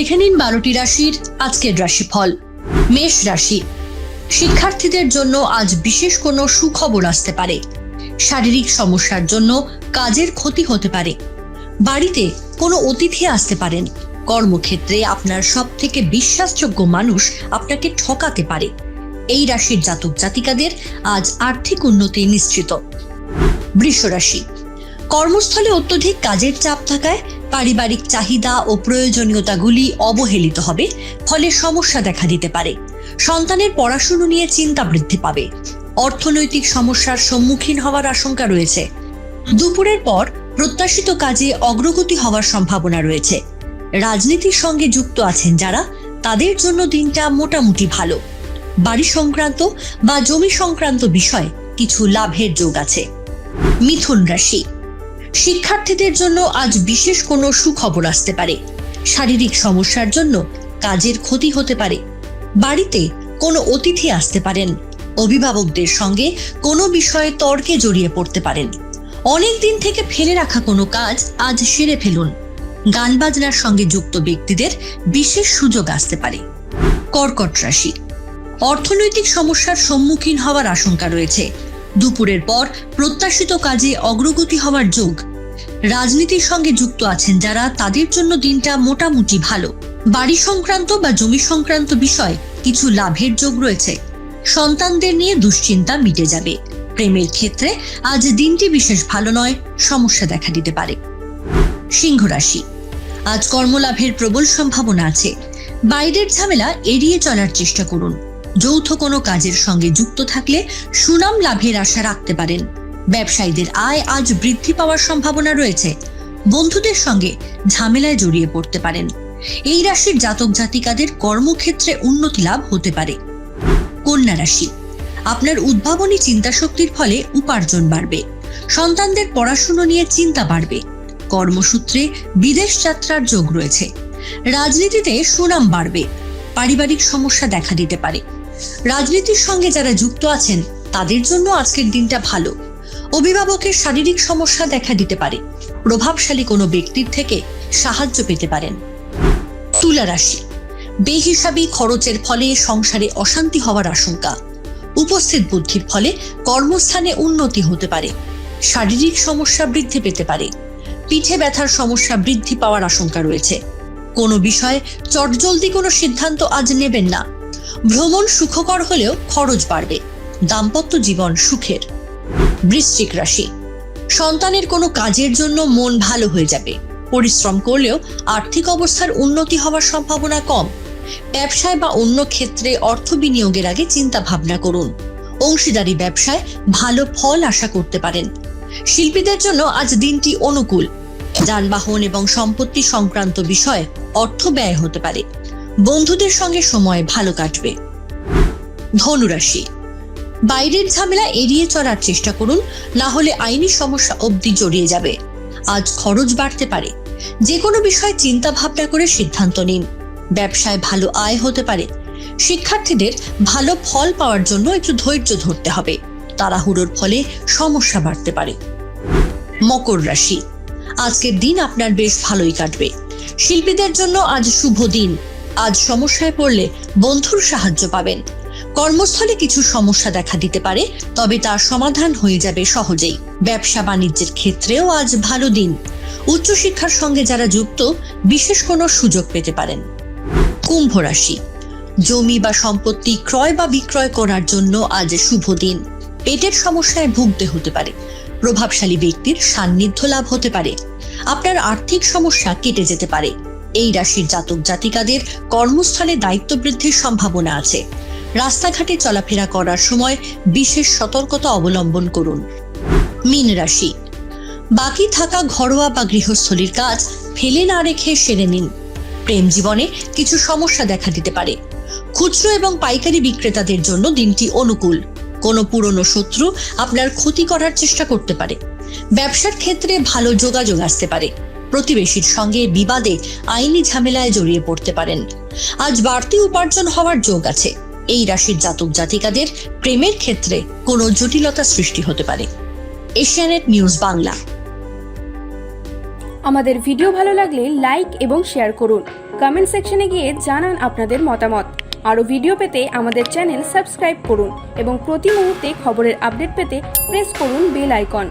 দেখে নিন বারোটি রাশির আজকের রাশিফল। মেষ রাশি। শিক্ষার্থীদের জন্য আজ বিশেষ কোনো সুখবর আসতে পারে। শারীরিক সমস্যার জন্য কাজের ক্ষতি হতে পারে। বাড়িতে কোনো অতিথি আসতে পারেন। কর্মক্ষেত্রে আপনার সব থেকে বিশ্বাসযোগ্য মানুষ আপনাকে ঠকাতে পারে। এই রাশির জাতক জাতিকাদের আজ আর্থিক উন্নতি নিশ্চিত। বৃষ রাশি কর্মস্থলে অত্যধিক কাজের চাপ থাকায় পারিবারিক চাহিদা ও প্রয়োজনীয়তাগুলি অবহেলিত হবে, ফলে সমস্যা দেখা দিতে পারে। সন্তানের পড়াশুনো নিয়ে চিন্তা বৃদ্ধি পাবে। অর্থনৈতিক সমস্যার সম্মুখীন হওয়ার আশঙ্কা রয়েছে। দুপুরের পর প্রত্যাশিত কাজে অগ্রগতি হওয়ার সম্ভাবনা রয়েছে। রাজনীতির সঙ্গে যুক্ত আছেন যারা, তাদের জন্য দিনটা মোটামুটি ভালো। বাড়ি সংক্রান্ত বা জমি সংক্রান্ত বিষয়ে কিছু লাভের যোগ আছে। মিথুন রাশি। শিক্ষার্থীদের জন্য আজ বিশেষ কোনো সুখবর আসতে পারে। শারীরিক সমস্যার জন্য কাজের ক্ষতি হতে পারে। বাড়িতে কোনো অতিথি আসতে পারেন। অভিভাবকদের সঙ্গে কোনো বিষয়ে তর্কে জড়িয়ে পড়তে পারেন। অনেক দিন থেকে ফেলে রাখা কোনো কাজ আজ সেরে ফেলুন। গান বাজনার সঙ্গে যুক্ত ব্যক্তিদের বিশেষ সুযোগ আসতে পারে। কর্কট রাশি। অর্থনৈতিক সমস্যার সম্মুখীন হওয়ার আশঙ্কা রয়েছে। দুপুরের পর প্রত্যাশিত কাজে অগ্রগতি হওয়ার যোগ। রাজনীতির সঙ্গে যুক্ত আছেন যারা, তাদের জন্য দিনটা মোটামুটি ভালো। বাড়ি সংক্রান্ত বা জমি সংক্রান্ত বিষয় কিছু লাভের যোগ রয়েছে। সন্তানদের নিয়ে দুশ্চিন্তা মিটে যাবে। প্রেমের ক্ষেত্রে আজ দিনটি বিশেষ ভালো নয়, সমস্যা দেখা দিতে পারে। সিংহ রাশি। আজ কর্মলাভের প্রবল সম্ভাবনা আছে। বাইরের ঝামেলা এড়িয়ে চলার চেষ্টা করুন। যৌথ কোনো কাজের সঙ্গে যুক্ত থাকলে সুনাম লাভের আশা রাখতে পারেন। ব্যবসায়ীদের আয় আজ বৃদ্ধি পাওয়ার সম্ভাবনা রয়েছে। বন্ধুদের সঙ্গে ঝামেলায় জড়িয়ে পড়তে পারেন। এই রাশির জাতক জাতিকাদের কর্মক্ষেত্রে উন্নতি লাভ হতে পারে। কন্যা রাশি, আপনার উদ্ভাবনী চিন্তা শক্তির ফলে উপার্জন বাড়বে। সন্তানদের পড়াশুনো নিয়ে চিন্তা বাড়বে। কর্মসূত্রে বিদেশ যাত্রার যোগ রয়েছে। রাজনীতিতে সুনাম বাড়বে। পারিবারিক সমস্যা দেখা দিতে পারে। রাজনীতির সঙ্গে যারা যুক্ত আছেন, তাদের জন্য আজকের দিনটা ভালো। অভিভাবকের শারীরিক সমস্যা দেখা দিতে পারে। প্রভাবশালী কোনো ব্যক্তির থেকে সাহায্য পেতে পারেন। তুলা রাশি বেহিসাবি খরচের ফলে সংসারে অশান্তি হওয়ার আশঙ্কা। উপস্থিত বুদ্ধির ফলে কর্মস্থানে উন্নতি হতে পারে। শারীরিক সমস্যা বৃদ্ধি পেতে পারে। পিঠে ব্যথার সমস্যা বৃদ্ধি পাওয়ার আশঙ্কা রয়েছে। কোনো বিষয়ে চটজলদি কোনো সিদ্ধান্ত আজ নেবেন না। ভ্রমণ সুখকর হলেও খরচ বাড়বে। দাম্পত্য জীবন সুখের। বৃশ্চিক রাশি। সন্তানের কোনো কাজের জন্য মন ভালো হয়ে যাবে। পরিশ্রম করলেও আর্থিক অবস্থার উন্নতি হওয়ার সম্ভাবনা কম। ব্যবসায় বা অন্য ক্ষেত্রে অর্থ বিনিয়োগের আগে চিন্তা ভাবনা করুন। অংশীদারি ব্যবসায় ভালো ফল আশা করতে পারেন। শিল্পীদের জন্য আজ দিনটি অনুকূল। যানবাহন এবং সম্পত্তি সংক্রান্ত বিষয়ে অর্থ ব্যয় হতে পারে। বন্ধুদের সঙ্গে সময় ভালো কাটবে। ধনুরাশি। বাইরের ঝামেলা এড়িয়ে চলার চেষ্টা করুন, না হলে আইনি সমস্যা অবধি জড়িয়ে যাবে। আজ খরচ বাড়তে পারে। যে কোনো বিষয়ে চিন্তা ভাবনা করে সিদ্ধান্ত নিন। ব্যবসায় ভালো আয় হতে পারে। শিক্ষার্থীদের ভালো ফল পাওয়ার জন্য একটু ধৈর্য ধরতে হবে। তাড়াহুড়োর ফলে সমস্যা বাড়তে পারে। মকর রাশি। আজকের দিন আপনার বেশ ভালোই কাটবে। শিল্পীদের জন্য আজ শুভ দিন। আজ সমস্যায় পড়লে বন্ধুর সাহায্য পাবেন। কর্মস্থলে কিছু সমস্যা দেখা দিতে পারে, তবে তার সমাধান হয়ে যাবে সহজেই। ব্যবসা বাণিজ্যের ক্ষেত্রেও আজ ভালো দিন। উচ্চশিক্ষার সঙ্গে যারা যুক্ত, বিশেষ কোনো সুযোগ পেতে পারেন। কুম্ভ রাশি। জমি বা সম্পত্তি ক্রয় বা বিক্রয় করার জন্য আজ শুভ দিন। পেটের সমস্যায় ভুগতে হতে পারে। প্রভাবশালী ব্যক্তির সান্নিধ্য লাভ হতে পারে। আপনার আর্থিক সমস্যা কেটে যেতে পারে। এই রাশির জাতক জাতিকাদের কর্মস্থলে দায়িত্ব বৃদ্ধির সম্ভাবনা আছে। রাস্তাঘাটে চলাফেরা করার সময় বিশেষ সতর্কতা অবলম্বন করুন। মীন রাশি। বাকি থাকা ঘরোয়া বা গৃহস্থলীর কাজ ফেলে না রেখে সেরে নিন। প্রেম জীবনে কিছু সমস্যা দেখা দিতে পারে। খুচরো এবং পাইকারি বিক্রেতাদের জন্য দিনটি অনুকূল। কোনো পুরনো শত্রু আপনার ক্ষতি করার চেষ্টা করতে পারে। ব্যবসার ক্ষেত্রে ভালো যোগাযোগ আসতে পারে। প্রতিবেশীর সঙ্গে বিবাদে আইনি ঝামেলায় জড়িয়ে পড়তে পারেন। আজ বাড়তি উপার্জন হওয়ার যোগ আছে। এই রাশির জাতক জাতিকাদের প্রেমের ক্ষেত্রে কোনো জটিলতা সৃষ্টি হতে পারে। Asianet news Bangla. আমাদের ভিডিও ভালো লাগলে লাইক এবং শেয়ার করুন। কমেন্ট সেকশনে গিয়ে জানান আপনাদের মতামত। আরও ভিডিও পেতে আমাদের চ্যানেল সাবস্ক্রাইব করুন এবং প্রতি মুহূর্তে খবরের আপডেট পেতে প্রেস করুন বেল আইকন।